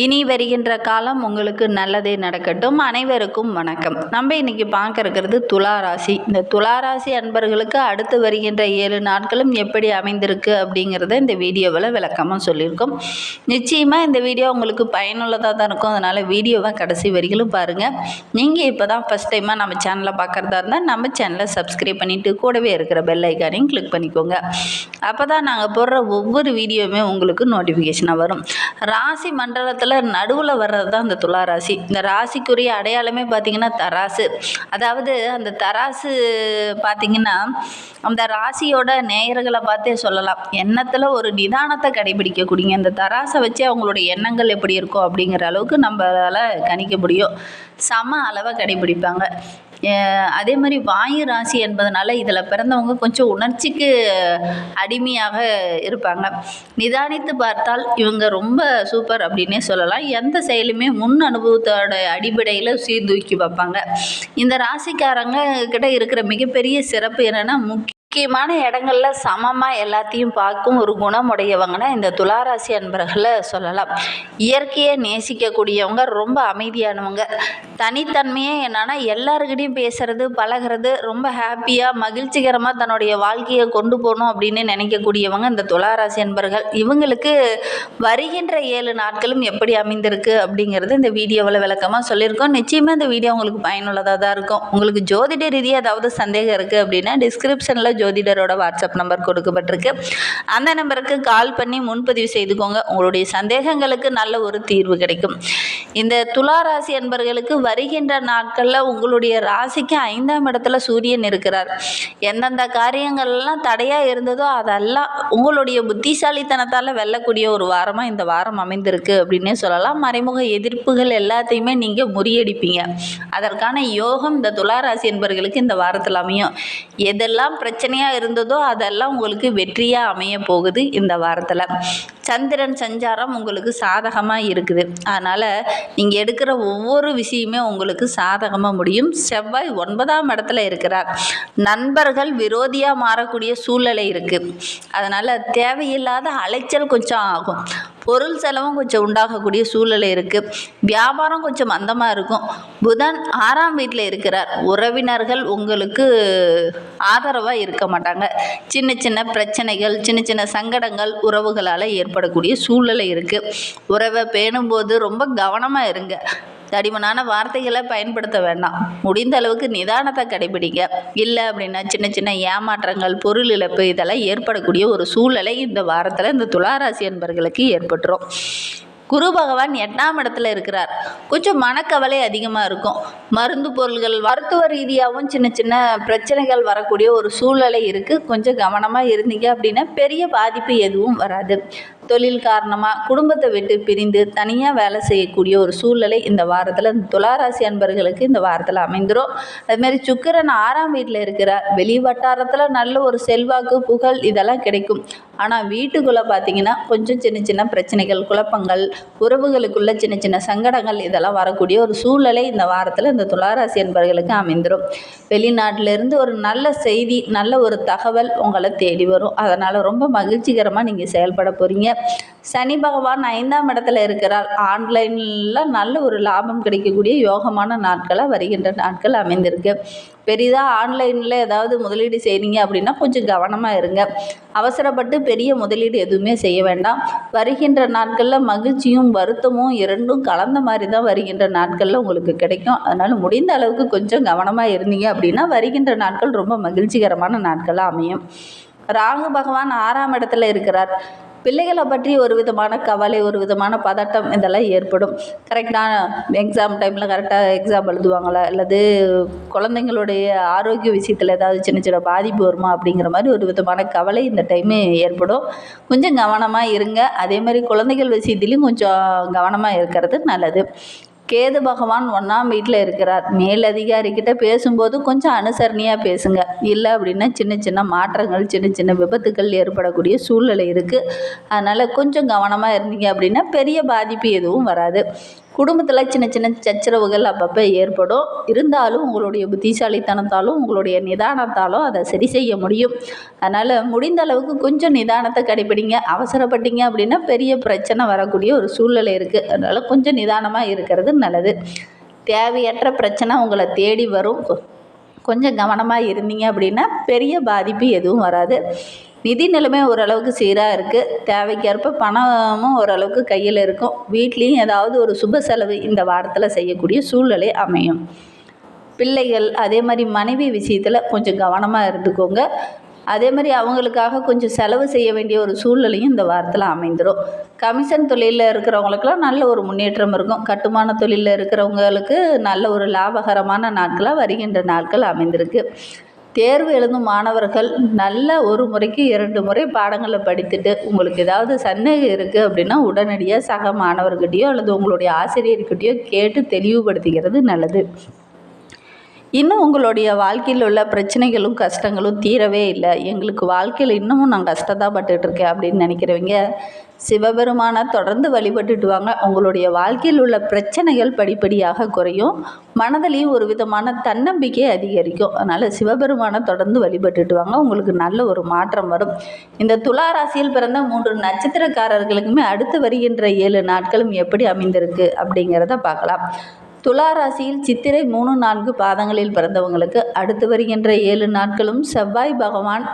இனி வருகின்ற காலம் உங்களுக்கு நல்லதே நடக்கட்டும். அனைவருக்கும் வணக்கம். நம்ம இன்னைக்கு பார்க்க இருக்கிறது துலா ராசி. இந்த துலா ராசி அன்பர்களுக்கு அடுத்து வருகின்ற ஏழு நாட்களும் எப்படி அமைந்திருக்கு அப்படிங்கிறத இந்த வீடியோவில் விளக்கமாக சொல்லியிருக்கோம். நிச்சயமாக இந்த வீடியோ உங்களுக்கு பயனுள்ளதாக தான் இருக்கும். அதனால் வீடியோவை கடைசி வரிகளும் பாருங்கள் நீங்கள் இப்போ தான் ஃபஸ்ட் டைமாக நம்ம சேனலை பார்க்குறதா இருந்தால் நம்ம சேனலை சப்ஸ்கிரைப் பண்ணிவிட்டு கூடவே இருக்கிற பெல் ஐக்கானையும் கிளிக் பண்ணிக்கோங்க. அப்போ தான் நாங்கள் போடுற ஒவ்வொரு வீடியோவுமே உங்களுக்கு நோட்டிஃபிகேஷனாக வரும். ராசி மண்டல மண்டலத்தில் நடுவில் வர்றது தான் இந்த துலா ராசி இந்த ராசிக்குரிய அடையாளமே பார்த்திங்கன்னா தராசு. அதாவது அந்த தராசு பார்த்திங்கன்னா அந்த ராசியோட நேயர்களை பார்த்தே சொல்லலாம். எண்ணத்தில் ஒரு நிதானத்தை கடைபிடிக்கக்கூடிய இந்த தராசை வச்சு அவங்களுடைய எண்ணங்கள் எப்படி இருக்கும் அப்படிங்கிற அளவுக்கு நம்மளால் கணிக்க முடியும். சம அளவை கடைபிடிப்பாங்க. அதே மாதிரி வாயு ராசி என்பதனால இதில் பிறந்தவங்க கொஞ்சம் உணர்ச்சிக்கு அடிமையாக இருப்பாங்க. நிதானித்து பார்த்தால் இவங்க ரொம்ப சூப்பர் அப்படின்னே சொல்லலாம். எந்த செயலுமே முன் அனுபவத்தோட அடிப்படையில் சீர்தூக்கி வைப்பாங்க. இந்த ராசிக்காரங்க கிட்ட இருக்கிற மிகப்பெரிய சிறப்பு என்னென்னா முக்கிய முக்கியமான இடங்கள்ல சமமாக எல்லாத்தையும் பார்க்கும் ஒரு குணமுடையவங்கன்னா இந்த துளாராசி அன்பர்களை சொல்லலாம். இயற்கையை நேசிக்கக்கூடியவங்க ரொம்ப அமைதியானவங்க. தனித்தன்மையே என்னன்னா எல்லாருக்கிட்டையும் பேசுறது பழகிறது ரொம்ப ஹாப்பியாக மகிழ்ச்சிகரமாக தன்னுடைய வாழ்க்கையை கொண்டு போகணும் அப்படின்னு நினைக்கக்கூடியவங்க இந்த துளாராசி அன்பர்கள். இவங்களுக்கு வருகின்ற ஏழு நாட்களும் எப்படி அமைந்திருக்கு அப்படிங்கிறது இந்த வீடியோவில் விளக்கமாக சொல்லியிருக்கோம். நிச்சயமாக இந்த வீடியோ உங்களுக்கு பயனுள்ளதாக தான் இருக்கும். உங்களுக்கு ஜோதிட ரீதியாக ஏதாவது சந்தேகம் இருக்குது அப்படின்னா டிஸ்கிரிப்ஷனில் ஜோதிடரோட வாட்ஸ்அப் நம்பர் கொடுக்கப்பட்டிருக்கு. அந்த நம்பருக்கு கால் பண்ணி முன்பதிவு செய்துக்கோங்க. உங்களுடைய சந்தேகங்களுக்கு நல்ல ஒரு தீர்வு கிடைக்கும். இந்த துலா ராசி என்பர்களுக்கு வருகின்ற நாட்களில் உங்களுடைய ராசிக்கு ஐந்தாம் இடத்துல சூரியன் இருக்கிறார். எந்தெந்த காரியங்கள்லாம் தடையாக இருந்ததோ அதெல்லாம் உங்களுடைய புத்திசாலித்தனத்தால் வெல்லக்கூடிய ஒரு வாரமாக இந்த வாரம் அமைந்திருக்கு அப்படின்னே சொல்லலாம். மறைமுக எதிர்ப்புகள் எல்லாத்தையுமே நீங்கள் முறியடிப்பீங்க. அதற்கான யோகம் இந்த துளாராசி என்பவர்களுக்கு இந்த வாரத்தில் அமையும். எதெல்லாம் பிரச்சனை பிரச்சனையாக இருந்ததோ அதெல்லாம் உங்களுக்கு வெற்றியாக அமைய போகுது இந்த வாரத்தில். சந்திரன் சஞ்சாரம் உங்களுக்கு சாதகமாக இருக்குது. அதனால் நீங்கள் எடுக்கிற ஒவ்வொரு விஷயமே உங்களுக்கு சாதகமாக முடியும். செவ்வாய் ஒன்பதாம் இடத்துல இருக்கிறார். நண்பர்கள் விரோதியாக மாறக்கூடிய சூழ்நிலை இருக்குது அதனால் தேவையில்லாத அலைச்சல் கொஞ்சம் ஆகும். பொருள் செலவும் கொஞ்சம் உண்டாகக்கூடிய சூழ்நிலை இருக்குது வியாபாரம் கொஞ்சம் மந்தமாக இருக்கும். புதன் ஆறாம் வீட்டில் இருக்கிறார். உறவினர்கள் உங்களுக்கு ஆதரவாக இருக்க மாட்டாங்க. சின்ன சின்ன பிரச்சனைகள் சின்ன சின்ன சங்கடங்கள் உறவுகளால் ஏற்படக்கூடிய சூழ்நிலை இருக்குது உறவை பேணும்போது ரொம்ப கவனமாக இருங்க. தடிமனான வார்த்தைகளை பயன்படுத்த வேண்டாம். முடிந்த அளவுக்கு நிதானத்தை கடைபிடிங்க. இல்லை அப்படின்னா சின்ன சின்ன ஏமாற்றங்கள் பொருள் இழப்பு இதெல்லாம் ஏற்படக்கூடிய ஒரு சூழ்நிலை இந்த வாரத்தில் இந்த துளாராசி என்பர்களுக்கு ஏற்பட்டுரும். குரு பகவான் எட்டாம் இடத்துல இருக்கிறார். கொஞ்சம் மனக்கவலை அதிகமாக இருக்கும். மருந்து பொருள்கள் மருத்துவ ரீதியாகவும் சின்ன சின்ன பிரச்சனைகள் வரக்கூடிய ஒரு சூழ்நிலை இருக்குது கொஞ்சம் கவனமாக இருந்தீங்க அப்படின்னா பெரிய பாதிப்பு எதுவும் வராது. தொழில் காரணமாக குடும்பத்தை விட்டு பிரிந்து தனியாக வேலை செய்யக்கூடிய ஒரு சூழ்நிலை இந்த வாரத்தில். இந்த துளாராசி அன்பர்களுக்கு இந்த வாரத்தில் அமைந்துடும் அதுமாரி சுக்கிரன் ஆறாம் வீட்டில் இருக்கிறார் வெளி வட்டாரத்தில் நல்ல ஒரு செல்வாக்கு புகழ் இதெல்லாம் கிடைக்கும். ஆனால் வீட்டுக்குள்ளே பார்த்தீங்கன்னா கொஞ்சம் சின்ன சின்ன பிரச்சனைகள் குழப்பங்கள் உறவுகளுக்குள்ள சின்ன சின்ன சங்கடங்கள் இதெல்லாம் வரக்கூடிய ஒரு சூழ்நிலை இந்த வாரத்தில் இந்த துளாராசி அன்பர்களுக்கு அமைந்துடும் வெளிநாட்டிலிருந்து ஒரு நல்ல செய்தி நல்ல ஒரு தகவல் உங்களை தேடி வரும். அதனால் ரொம்ப மகிழ்ச்சிகரமாக நீங்கள் செயல்பட போகிறீங்க சனி பகவான் ஐந்தாம் இடத்துல இருக்கிறார். ஆன்லைனில் நல்ல ஒரு லாபம் கிடைக்கக்கூடிய யோகமான நாட்களாக வருகின்ற நாட்கள் அமைந்திருக்கு. பெரிதாக ஆன்லைனில் ஏதாவது முதலீடு செய்கிறீங்க அப்படின்னா கொஞ்சம் கவனமாக இருங்க. அவசரப்பட்டு பெரிய முதலீடு எதுவுமே செய்ய வேண்டாம். வருகின்ற நாட்களில் மகிழ்ச்சியும் வருத்தமும் இரண்டும் கலந்த மாதிரி தான் வருகின்ற நாட்களில் உங்களுக்கு கிடைக்கும். அதனால் முடிந்த அளவுக்கு கொஞ்சம் கவனமாக இருந்தீங்க அப்படின்னா வருகின்ற நாட்கள் ரொம்ப மகிழ்ச்சிகரமான நாட்களாக அமையும். ராகு பகவான் ஆறாம் இடத்துல இருக்கிறார். பிள்ளைகளை பற்றி ஒரு விதமான கவலை ஒரு விதமான பதட்டம் இதெல்லாம் ஏற்படும். கரெக்டான எக்ஸாம் டைமில் கரெக்டாக எக்ஸாம் எழுதுவாங்களா? அல்லது குழந்தைங்களுடைய ஆரோக்கிய விஷயத்தில் ஏதாவது சின்ன சின்ன பாதிப்பு வருமா? அப்படிங்கிற மாதிரி ஒரு விதமான கவலை இந்த டைமு ஏற்படும். கொஞ்சம் கவனமாக இருங்க. அதே மாதிரி குழந்தைகள் விஷயத்துலேயும் கொஞ்சம் கவனமாக இருக்கிறது நல்லது. கேது பகவான் ஒன்றாம் வீட்டில் இருக்கிறார். மேலதிகாரிக்கிட்ட பேசும்போது கொஞ்சம் அனுசரணையாக பேசுங்க. இல்லை அப்படின்னா சின்ன சின்ன மாற்றங்கள் சின்ன சின்ன விபத்துக்கள் ஏற்படக்கூடிய சூழ்நிலை இருக்குது அதனால் கொஞ்சம் கவனமாக இருந்தீங்க அப்படின்னா பெரிய பாதிப்பு எதுவும் வராது. குடும்பத்தில் சின்ன சின்ன சச்சரவுகள் அப்பப்போ ஏற்படும். இருந்தாலும் உங்களுடைய புத்திசாலித்தனத்தாலும் உங்களுடைய நிதானத்தாலும் அதை சரி செய்ய முடியும். அதனால் முடிந்த அளவுக்கு கொஞ்சம் நிதானத்தை கடைப்பிடிங்க அவசரப்பட்டீங்க அப்படின்னா பெரிய பிரச்சனை வரக்கூடிய ஒரு சூழ்நிலை இருக்குது அதனால் கொஞ்சம் நிதானமாக இருக்கிறது நல்லது. தேவையற்ற பிரச்சனை உங்களை தேடி வரும். கொ- கொஞ்சம் கவனமாக இருந்தீங்க அப்படின்னா பெரிய பாதிப்பு எதுவும் வராது. நிதி நிலைமை ஓரளவுக்கு சீராக இருக்குது தேவைக்கேற்ப பணமும் ஓரளவுக்கு கையில் இருக்கும். வீட்லேயும் ஏதாவது ஒரு சுப செலவு இந்த வாரத்தில் செய்யக்கூடிய சூழ்நிலை அமையும். பிள்ளைகள் அதே மாதிரி மனைவி விஷயத்தில் கொஞ்சம் கவனமாக இருந்துக்கோங்க. அதே மாதிரி அவங்களுக்காக கொஞ்சம் செலவு செய்ய வேண்டிய ஒரு சூழ்நிலையும் இந்த வாரத்தில் அமைந்துடும் கமிஷன் தொழிலில் இருக்கிறவங்களுக்கெல்லாம் நல்ல ஒரு முன்னேற்றம் இருக்கும். கட்டுமான தொழிலில் இருக்கிறவங்களுக்கு நல்ல ஒரு லாபகரமான நாட்களாக வருகின்ற நாட்கள் அமைந்திருக்கு. தேர்வு எழுதும் மாணவர்கள் நல்ல ஒரு முறைக்கு இரண்டு முறை பாடங்களை படித்துட்டு உங்களுக்கு ஏதாவது சந்தேகம் இருக்குது அப்படின்னா உடனடியாக சக மாணவர்கிட்டையோ அல்லது உங்களுடைய ஆசிரியர்கிட்டையோ கேட்டு தெளிவுபடுத்திக்கிறது நல்லது. இன்னும் உங்களுடைய வாழ்க்கையில் உள்ள பிரச்சனைகளும் கஷ்டங்களும் தீரவே இல்லை. எங்களுக்கு வாழ்க்கையில் இன்னமும் நான் கஷ்டத்தாப்பட்டுட்டு இருக்கேன் அப்படின்னு நினைக்கிறவங்க சிவபெருமானை தொடர்ந்து வழிபட்டுட்டு வாங்க. உங்களுடைய வாழ்க்கையில் உள்ள பிரச்சனைகள் படிப்படியாக குறையும். மனதிலையும் ஒரு விதமான தன்னம்பிக்கை அதிகரிக்கும். அதனால் சிவபெருமானை தொடர்ந்து வழிபட்டுட்டு வாங்க. உங்களுக்கு நல்ல ஒரு மாற்றம் வரும். இந்த துலா ராசியில் பிறந்த மூன்று நட்சத்திரக்காரர்களுக்குமே அடுத்து வருகின்ற ஏழு நாட்களும் எப்படி அமைந்திருக்கு அப்படிங்கிறத பார்க்கலாம். துலா ராசியில் சித்திரை மூணு நான்கு பாதங்களில் பிறந்தவங்களுக்கு அடுத்து வருகின்ற ஏழு நாட்களும் செவ்வாய் பகவான்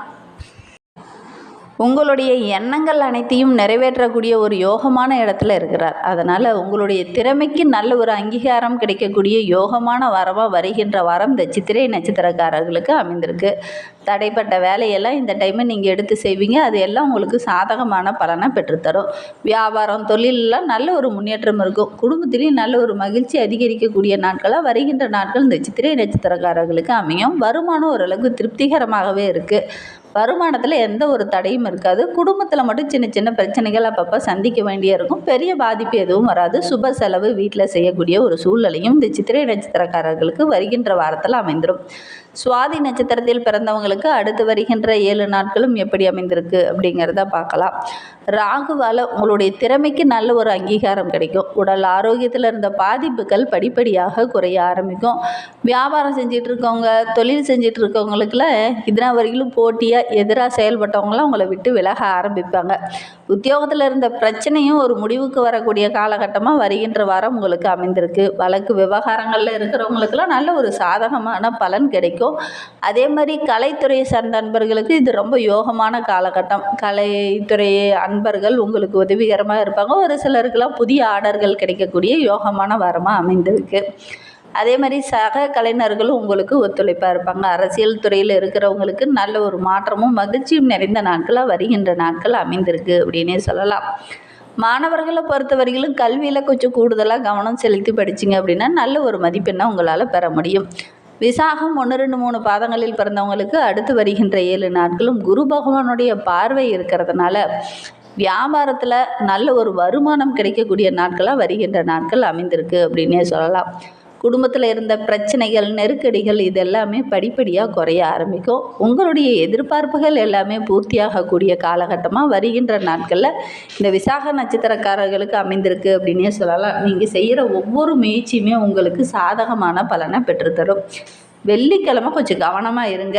உங்களுடைய எண்ணங்கள் அனைத்தையும் நிறைவேற்றக்கூடிய ஒரு யோகமான இடத்துல இருக்கிறார். அதனால் உங்களுடைய திறமைக்கு நல்ல ஒரு அங்கீகாரம் கிடைக்கக்கூடிய யோகமான வரமாக வருகின்ற வாரம் இந்த சித்திரை நட்சத்திரக்காரர்களுக்கு அமைந்திருக்கு. தடைப்பட்ட வேலையெல்லாம் இந்த டைமை நீங்கள் எடுத்து செய்வீங்க. அது எல்லாம் உங்களுக்கு சாதகமான பலனை பெற்றுத்தரும். வியாபாரம் தொழிலெலாம் நல்ல ஒரு முன்னேற்றம் இருக்கும். குடும்பத்திலையும் நல்ல ஒரு மகிழ்ச்சி அதிகரிக்கக்கூடிய நாட்களாக வருகின்ற நாட்கள் இந்த சித்திரை நட்சத்திரக்காரர்களுக்கு அமையும். வருமானம் ஓரளவுக்கு திருப்திகரமாகவே இருக்குது வருமானத்தில் எந்த ஒரு தடையும் இருக்காது. குடும்பத்தில் மட்டும் சின்ன சின்ன பிரச்சனைகள் அப்பப்போ சந்திக்க வேண்டிய இருக்கும். பெரிய பாதிப்பு எதுவும் வராது. சுப செலவு வீட்டில் செய்யக்கூடிய ஒரு சூழ்நிலையும் இந்த சித்திரை நட்சத்திரக்காரர்களுக்கு வருகின்ற வாரத்தில் அமைந்துடும் சுவாதி நட்சத்திரத்தில் பிறந்தவங்களுக்கு அடுத்து வருகின்ற ஏழு நாட்களும் எப்படி அமைந்திருக்கு அப்படிங்கிறத பார்க்கலாம். ராகுவால் உங்களுடைய திறமைக்கு நல்ல ஒரு அங்கீகாரம் கிடைக்கும். உடல் ஆரோக்கியத்தில் இருந்த பாதிப்புகள் படிப்படியாக குறைய ஆரம்பிக்கும். வியாபாரம் செஞ்சிட்டு இருக்கவங்க தொழில் செஞ்சிட்டு இருக்கவங்களுக்குலாம் இதனா வரையிலும் போட்டியாக எதிராக செயல்பட்டவங்களாம் உங்களை விட்டு விலக ஆரம்பிப்பாங்க. உத்தியோகத்தில் இருந்த பிரச்சனையும் ஒரு முடிவுக்கு வரக்கூடிய காலகட்டமாக வருகின்ற வாரம் உங்களுக்கு அமைந்திருக்கு. வழக்கு விவகாரங்களில் இருக்கிறவங்களுக்குலாம் நல்ல ஒரு சாதகமான பலன் கிடைக்கும். அதே மாதிரி கலைத்துறையை சார்ந்த அன்பர்களுக்கு இது ரொம்ப யோகமான காலகட்டம். கலைத்துறை அன்பர்கள் உங்களுக்கு உதவிகரமாக இருப்பாங்க. ஒரு சிலருக்கெல்லாம் புதிய ஆர்டர்கள் கிடைக்கக்கூடிய யோகமான வாரமாக அமைந்திருக்கு. அதே மாதிரி சக கலைஞர்களும் உங்களுக்கு ஒத்துழைப்பாக இருப்பாங்க. அரசியல் துறையில் இருக்கிறவங்களுக்கு நல்ல ஒரு மாற்றமும் மகிழ்ச்சியும் நிறைந்த நாட்களாக வருகின்ற நாட்கள் அமைந்திருக்கு அப்படின்னே சொல்லலாம். மாணவர்களை பொறுத்தவரையிலும் கல்வியில் கொஞ்சம் கூடுதலாக கவனம் செலுத்தி படிச்சிங்க அப்படின்னா நல்ல ஒரு மதிப்பெண்ணை உங்களால் பெற முடியும். விசாகம் ஒன்று ரெண்டு மூணு பாதங்களில் பிறந்தவங்களுக்கு அடுத்து வருகின்ற ஏழு நாட்களும் குரு பகவானுடைய பார்வை இருக்கிறதுனால வியாபாரத்தில் நல்ல ஒரு வருமானம் கிடைக்கக்கூடிய நாட்களாக வருகின்ற நாட்கள் அமைந்திருக்கு அப்படின்னே சொல்லலாம். குடும்பத்தில் இருந்த பிரச்சனைகள் நெருக்கடிகள் இதெல்லாமே படிப்படியாக குறைய ஆரம்பிக்கும். உங்களுடைய எதிர்பார்ப்புகள் எல்லாமே பூர்த்தியாகக்கூடிய காலகட்டமாக வருகின்ற நாட்களில் இந்த விசாக நட்சத்திரக்காரர்களுக்கு அமைந்திருக்கு அப்படின்னே சொல்லலாம். நீங்கள் செய்கிற ஒவ்வொரு முயற்சியுமே உங்களுக்கு சாதகமான பலனை பெற்றுத்தரும். வெள்ளிக்கிழமை கொஞ்சம் கவனமாக இருங்க.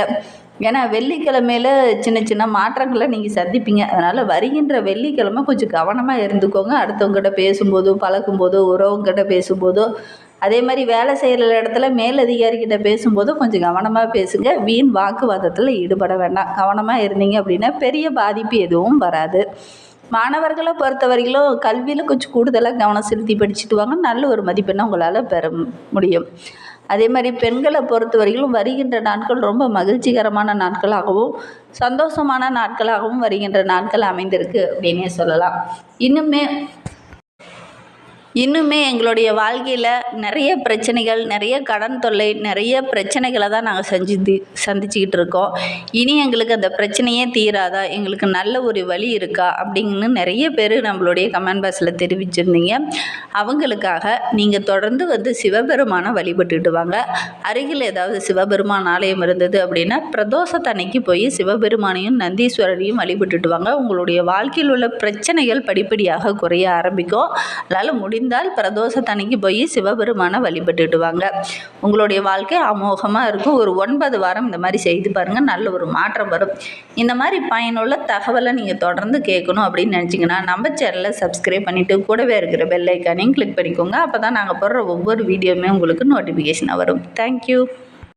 ஏன்னா வெள்ளிக்கிழமையில சின்ன சின்ன மாற்றங்களை நீங்கள் சந்திப்பீங்க. அதனால் வருகின்ற வெள்ளிக்கிழமை கொஞ்சம் கவனமாக இருந்துக்கோங்க. அடுத்தவங்ககிட்ட பேசும்போதோ பழகும்போதோ உறவங்கிட்ட பேசும்போதோ அதே மாதிரி வேலை செய்கிற இடத்துல மேலதிகாரிகிட்ட பேசும்போது கொஞ்சம் கவனமாக பேசுங்க. வீண் வாக்குவாதத்தில் ஈடுபட வேண்டாம். கவனமாக இருந்தீங்க அப்படின்னா பெரிய பாதிப்பு எதுவும் வராது. மாணவர்களை பொறுத்தவரையிலும் கல்வியில் கொஞ்சம் கூடுதலாக கவனம் செலுத்தி படிச்சுட்டு வாங்க. நல்ல ஒரு மதிப்பெண்ணை உங்களால் பெற முடியும். அதே மாதிரி பெண்களை பொறுத்தவரையிலும் வருகின்ற நாட்கள் ரொம்ப மகிழ்ச்சிகரமான நாட்களாகவும் சந்தோஷமான நாட்களாகவும் வருகின்ற நாட்கள் அமைந்திருக்கு அப்படின்னே சொல்லலாம். இன்னுமே இன்னுமே எங்களுடைய வாழ்க்கையில் நிறைய பிரச்சனைகள் நிறைய கடன் தொல்லை நிறைய பிரச்சனைகளை தான் நாங்கள் செஞ்சு சந்திச்சுக்கிட்டு இருக்கோம். இனி எங்களுக்கு அந்த பிரச்சனையே தீராதா? எங்களுக்கு நல்ல ஒரு வழி இருக்கா? அப்படின்னு நிறைய பேர் நம்மளுடைய கமெண்ட் பாக்ஸில் தெரிவிச்சிருந்தீங்க. அவங்களுக்காக நீங்கள் தொடர்ந்து வந்து சிவபெருமானை வழிபட்டுட்டு வாங்க. அருகில் ஏதாவது சிவபெருமான் ஆலயம் இருந்தது அப்படின்னா பிரதோஷத்தன்னைக்கு போய் சிவபெருமானையும் நந்தீஸ்வரரையும் வழிபட்டுட்டு வாங்க. உங்களுடைய வாழ்க்கையில் உள்ள பிரச்சனைகள் படிப்படியாக குறைய ஆரம்பிக்கும். அதனால் முடிந்த முடிந்தால் பிரதோஷத்தன்னைக்கு போய் சிவபெருமானை வழிபட்டுடுவாங்க உங்களுடைய வாழ்க்கை அமோகமாக இருக்கும். ஒரு ஒன்பது வாரம் இந்த மாதிரி செய்து பாருங்கள் நல்ல ஒரு மாற்றம் வரும். இந்த மாதிரி பயனுள்ள தகவலை நீங்கள் தொடர்ந்து கேட்கணும் அப்படின்னு நினச்சிங்கன்னா நம்ம சேனலை சப்ஸ்கிரைப் பண்ணிவிட்டு கூடவே இருக்கிற பெல் ஐக்கானையும் கிளிக் பண்ணிக்கோங்க. அப்போ தான் நாங்கள் போடுற ஒவ்வொரு வீடியோவுமே உங்களுக்கு நோட்டிஃபிகேஷனாக வரும். தேங்க்யூ